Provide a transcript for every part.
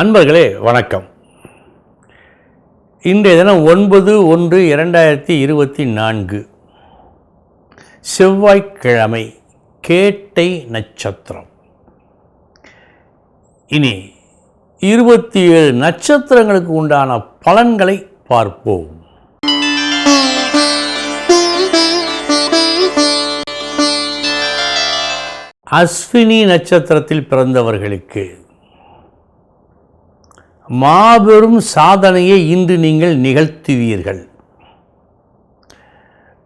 அன்பர்களே வணக்கம். இன்றைய தினம் ஒன்பது ஒன்று இரண்டாயிரத்தி இருபத்தி நான்கு. செவ்வாய்க்கிழமை கேட்டை நட்சத்திரம். இனி இருபத்தி ஏழு நட்சத்திரங்களுக்கு உண்டான பலன்களை பார்ப்போம். அஸ்வினி நட்சத்திரத்தில் பிறந்தவர்களுக்கு மாபெரும் சாதனையை இன்று நீங்கள் நிகழ்த்துவீர்கள்.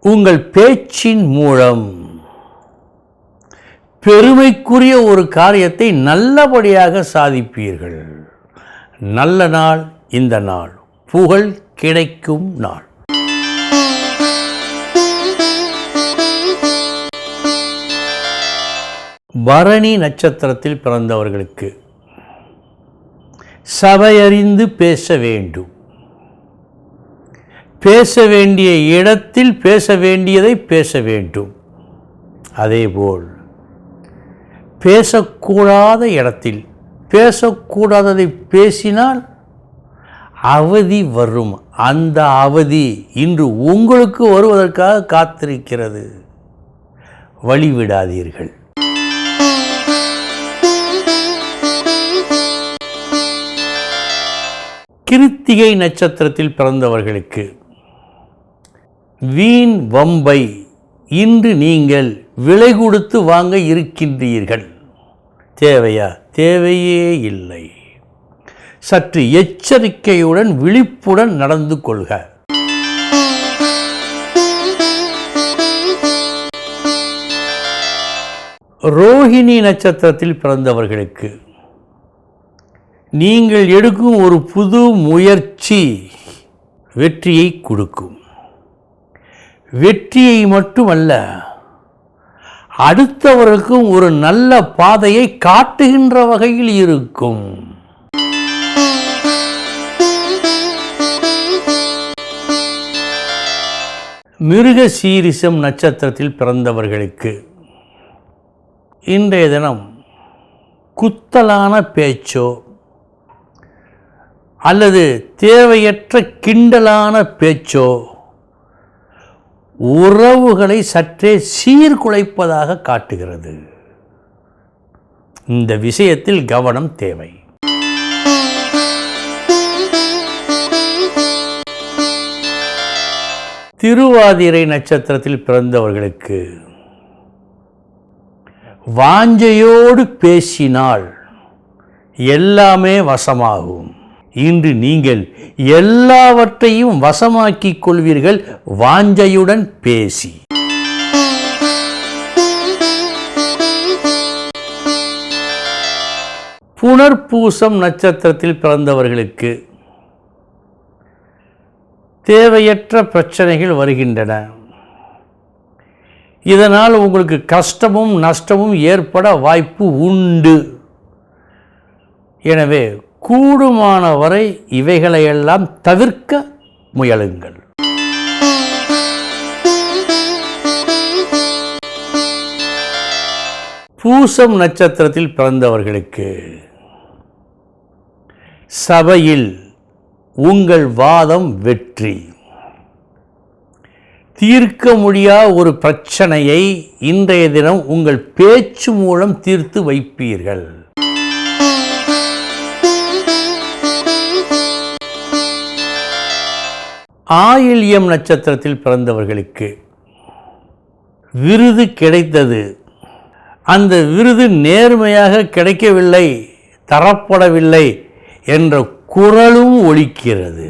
உங்கள் பேச்சின் மூலம். பெருமைக்குரிய ஒரு காரியத்தை நல்லபடியாக சாதிப்பீர்கள். நல்ல நாள் இந்த நாள். புகழ் கிடைக்கும் நாள். பரணி நட்சத்திரத்தில் பிறந்தவர்களுக்கு சபையறிந்து பேச வேண்டும். பேச வேண்டிய இடத்தில் பேச வேண்டியதை பேச வேண்டும். அதேபோல் பேசக்கூடாத இடத்தில் பேசக்கூடாததை பேசினால் அவதி வரும். அந்த அவதி இன்று உங்களுக்கு வருவதற்காக காத்திருக்கிறது. வழிவிடாதீர்கள். கிருத்திகை நட்சத்திரத்தில் பிறந்தவர்களுக்கு வீண் வம்பை இன்று நீங்கள் விலை கொடுத்து வாங்க இருக்கின்றீர்கள். தேவையா? தேவையே இல்லை. சற்று எச்சரிக்கையுடன் விழிப்புடன் நடந்து கொள்க. ரோஹிணி நட்சத்திரத்தில் பிறந்தவர்களுக்கு நீங்கள் எடுக்கும் ஒரு புது முயற்சி வெற்றியை கொடுக்கும். வெற்றியை மட்டுமல்ல அடுத்தவர்களுக்கும் ஒரு நல்ல பாதையை காட்டுகின்ற வகையில் இருக்கும். மிருக சீரிசம் நட்சத்திரத்தில் பிறந்தவர்களுக்கு இன்றைய தினம் குத்தலான பேச்சோ அல்லது தேவையற்ற கிண்டலான பேச்சோ உறவுகளை சற்றே சீர்குலைப்பதாக காட்டுகிறது. இந்த விஷயத்தில் கவனம் தேவை. திருவாதிரை நட்சத்திரத்தில் பிறந்தவர்களுக்கு வாஞ்சையோடு பேசினால் எல்லாமே வசமாகும். இன்று நீங்கள் எல்லாவற்றையும் வசமாக்கிக் கொள்வீர்கள் வாஞ்சையுடன் பேசி. புனர்பூசம் நட்சத்திரத்தில் பிறந்தவர்களுக்கு தேவையற்ற பிரச்சனைகள் வருகின்றன. இதனால் உங்களுக்கு கஷ்டமும் நஷ்டமும் ஏற்பட வாய்ப்பு உண்டு. எனவே கூடுமான வரை இவைகளையெல்லாம் தவிர்க்க முயலுங்கள். பூசம் நட்சத்திரத்தில் பிறந்தவர்களுக்கு சபையில் உங்கள் வாதம் வெற்றி. தீர்க்க முடியாத ஒரு பிரச்சனையை இன்றைய தினம் உங்கள் பேச்சு மூலம் தீர்த்து வைப்பீர்கள். ஆயில்யம் நட்சத்திரத்தில் பிறந்தவர்களுக்கு விருது கிடைத்தது. அந்த விருது நேர்மையாக கிடைக்கவில்லை தரப்படவில்லை என்ற குரலும் ஒழிக்கிறது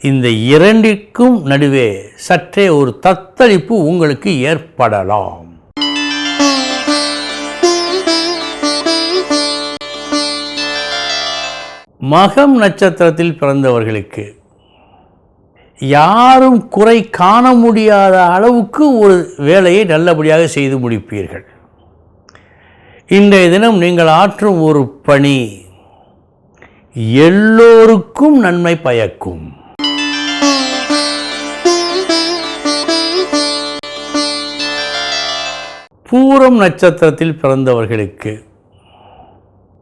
இந்த இரண்டிற்கும் நடுவே சற்றே ஒரு தத்தளிப்பு உங்களுக்கு ஏற்படலாம். மகம் நட்சத்திரத்தில் பிறந்தவர்களுக்கு யாரும் குறை காண முடியாத அளவுக்கு ஒரு வேலையை நல்லபடியாக செய்து முடிப்பீர்கள். இன்றைய தினம் நீங்கள் ஆற்றும் ஒரு பணி எல்லோருக்கும் நன்மை பயக்கும். பூரம் நட்சத்திரத்தில் பிறந்தவர்களுக்கு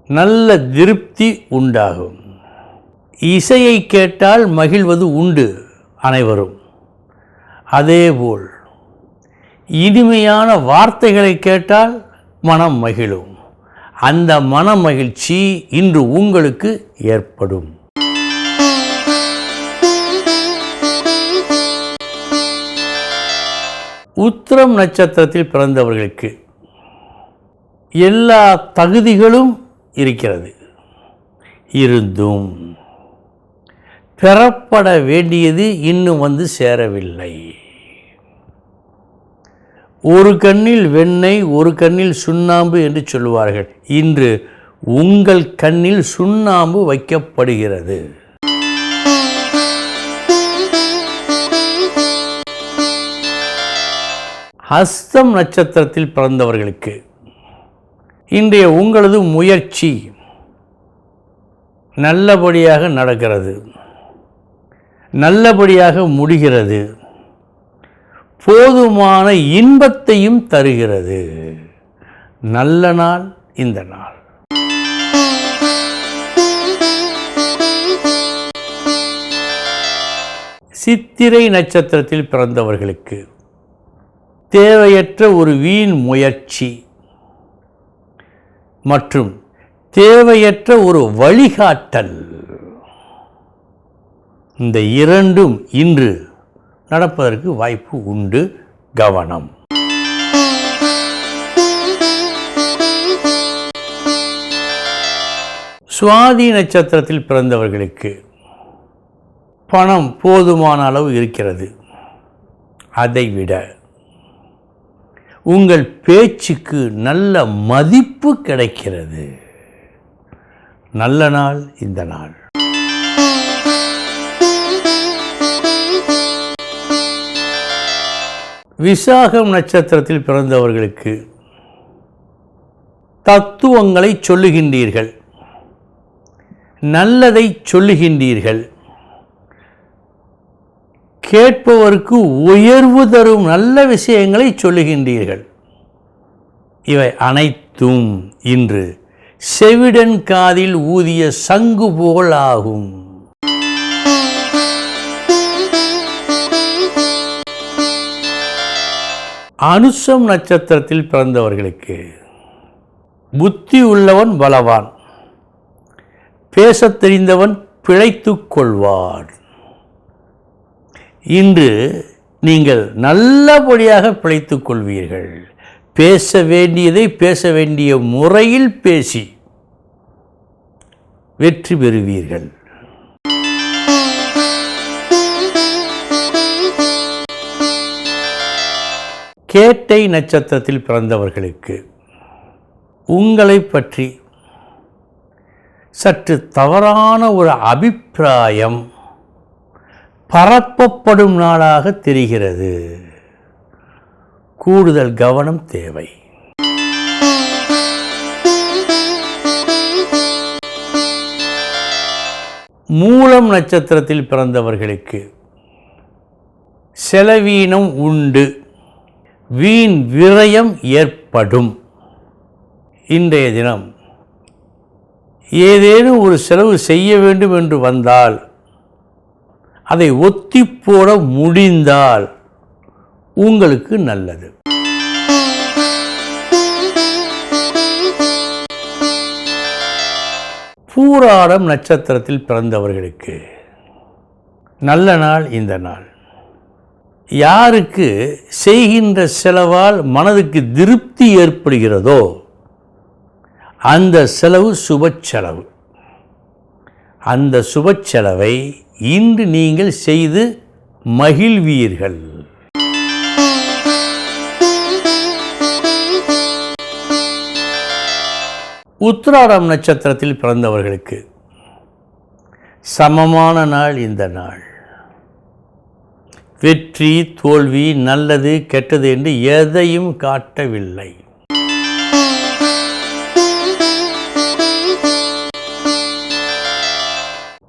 நல்ல திருப்தி உண்டாகும். இசையை கேட்டால் மகிழ்வது உண்டு. அனைவரும். அதேபோல் இனிமையான வார்த்தைகளை கேட்டால் மனம் மகிழும். அந்த மன மகிழ்ச்சி இன்று உங்களுக்கு ஏற்படும். உத்திரம் நட்சத்திரத்தில் பிறந்தவர்களுக்கு எல்லா தகுதிகளும் இருக்கிறது. இருந்தும் பெறப்பட வேண்டியது இன்னும் வந்து சேரவில்லை. ஒரு கண்ணில் வெண்ணெய் ஒரு கண்ணில் சுண்ணாம்பு என்று சொல்லுவார்கள். இன்று உங்கள் கண்ணில் சுண்ணாம்பு வைக்கப்படுகிறது. ஹஸ்தம் நட்சத்திரத்தில் பிறந்தவர்களுக்கு இன்றைய உங்களது முயற்சி நல்லபடியாக நடக்கிறது. நல்லபடியாக முடிகிறது. போதுமான இன்பத்தையும் தருகிறது. நல்ல நாள் இந்த நாள். சித்திரை நட்சத்திரத்தில் பிறந்தவர்களுக்கு தேவையற்ற ஒரு வீண் முயற்சி மற்றும் தேவையற்ற ஒரு வழிகாட்டல். இந்த இரண்டும் இன்று நடப்பதற்கு வாய்ப்பு உண்டு. கவனம். சுவாதி நட்சத்திரத்தில் பிறந்தவர்களுக்கு பணம் போதுமான அளவு இருக்கிறது. அதைவிட உங்கள் பேச்சுக்கு நல்ல மதிப்பு கிடைக்கிறது. நல்ல நாள் இந்த நாள். விசாகம் நட்சத்திரத்தில் பிறந்தவர்களுக்கு தத்துவங்களை சொல்லுகின்றீர்கள். நல்லதை சொல்லுகின்றீர்கள். கேட்பவருக்கு உயர்வு தரும் நல்ல விஷயங்களை சொல்லுகின்றீர்கள். இவை அனைத்தும் இன்று செவிடன் காதில் ஊதிய சங்கு போல் ஆகும். அனுஷம் நட்சத்திரத்தில் பிறந்தவர்களுக்கு புத்தி உள்ளவன் பலவான். பேசத் தெரிந்தவன் பிழைத்து கொள்வான். இன்று நீங்கள் நல்லபடியாக பிழைத்து கொள்வீர்கள். பேச வேண்டியதை பேச வேண்டிய முறையில் பேசி வெற்றி பெறுவீர்கள். கேட்டை நட்சத்திரத்தில் பிறந்தவர்களுக்கு உங்களை பற்றி சற்று தவறான ஒரு அபிப்பிராயம் பரப்பப்படும் நாளாக தெரிகிறது. கூடுதல் கவனம் தேவை. மூலம் நட்சத்திரத்தில் பிறந்தவர்களுக்கு செலவீனம் உண்டு. வீண் விரயம் ஏற்படும். இன்றைய தினம் ஏதேனும் ஒரு செலவு செய்ய வேண்டும் என்று வந்தால் அதை ஒத்தி போட முடிந்தால் உங்களுக்கு நல்லது. பூராடம் நட்சத்திரத்தில் பிறந்தவர்களுக்கு நல்ல நாள் இந்த நாள். யாருக்கு செய்கின்ற செலவால் மனதுக்கு திருப்தி ஏற்படுகிறதோ அந்த செலவு சுப செலவு. அந்த சுப செலவை இன்று நீங்கள் செய்து மகிழ்வீர்கள். உத்திராடம் நட்சத்திரத்தில் பிறந்தவர்களுக்கு சமமான நாள் இந்த நாள். வெற்றி தோல்வி நல்லது கெட்டது என்று எதையும் காட்டவில்லை.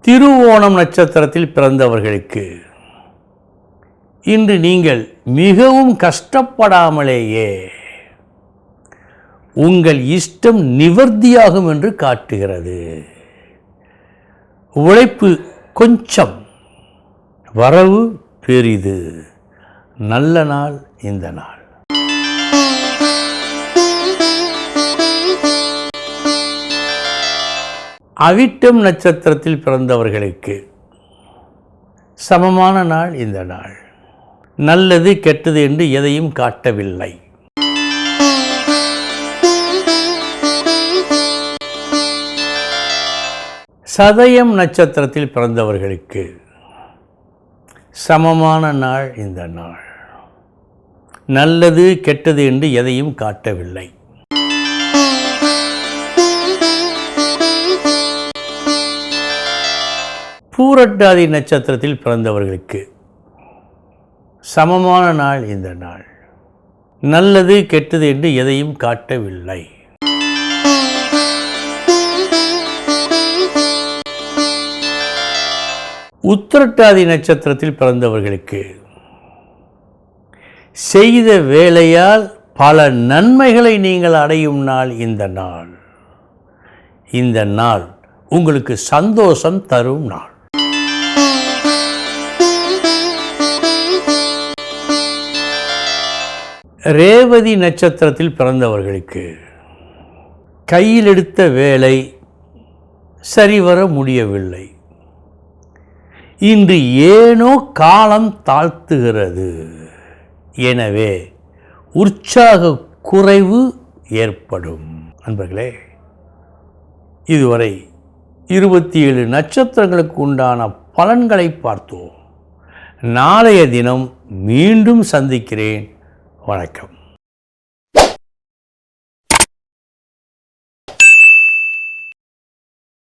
திருவோணம் நட்சத்திரத்தில் பிறந்தவர்களுக்கு இன்று நீங்கள் மிகவும் கஷ்டப்படாமலேயே உங்கள் இஷ்டம் நிவர்த்தியாகும் என்று காட்டுகிறது. உழைப்பு கொஞ்சம் வரவு பெரிது. நல்ல நாள் இந்த நாள். அவிட்டம் நட்சத்திரத்தில் பிறந்தவர்களுக்கு சமமான நாள் இந்த நாள். நல்லது கெட்டது என்று எதையும் காட்டவில்லை. சதயம் நட்சத்திரத்தில் பிறந்தவர்களுக்கு சமமான நாள் இந்த நாள். நல்லது கெட்டது என்று எதையும் காட்டவில்லை. பூரட்டாதி நட்சத்திரத்தில் பிறந்தவர்களுக்கு சமமான நாள் இந்த நாள். நல்லது கெட்டது என்று எதையும் காட்டவில்லை. உத்திரட்டாதி நட்சத்திரத்தில் பிறந்தவர்களுக்கு செய்த வேலையால் பல நன்மைகளை நீங்கள் அடையும் நாள் இந்த நாள். இந்த நாள் உங்களுக்கு சந்தோஷம் தரும் நாள். ரேவதி நட்சத்திரத்தில் பிறந்தவர்களுக்கு கையில் எடுத்த வேலை சரிவர முடியவில்லை. இன்று ஏனோ காலம் தாழ்த்துகிறது. எனவே உற்சாக குறைவு ஏற்படும். நண்பர்களே இதுவரை இருபத்தி ஏழு நட்சத்திரங்களுக்கு உண்டான பலன்களை பார்த்தோம். நாளைய தினம் மீண்டும் சந்திக்கிறேன். வணக்கம்.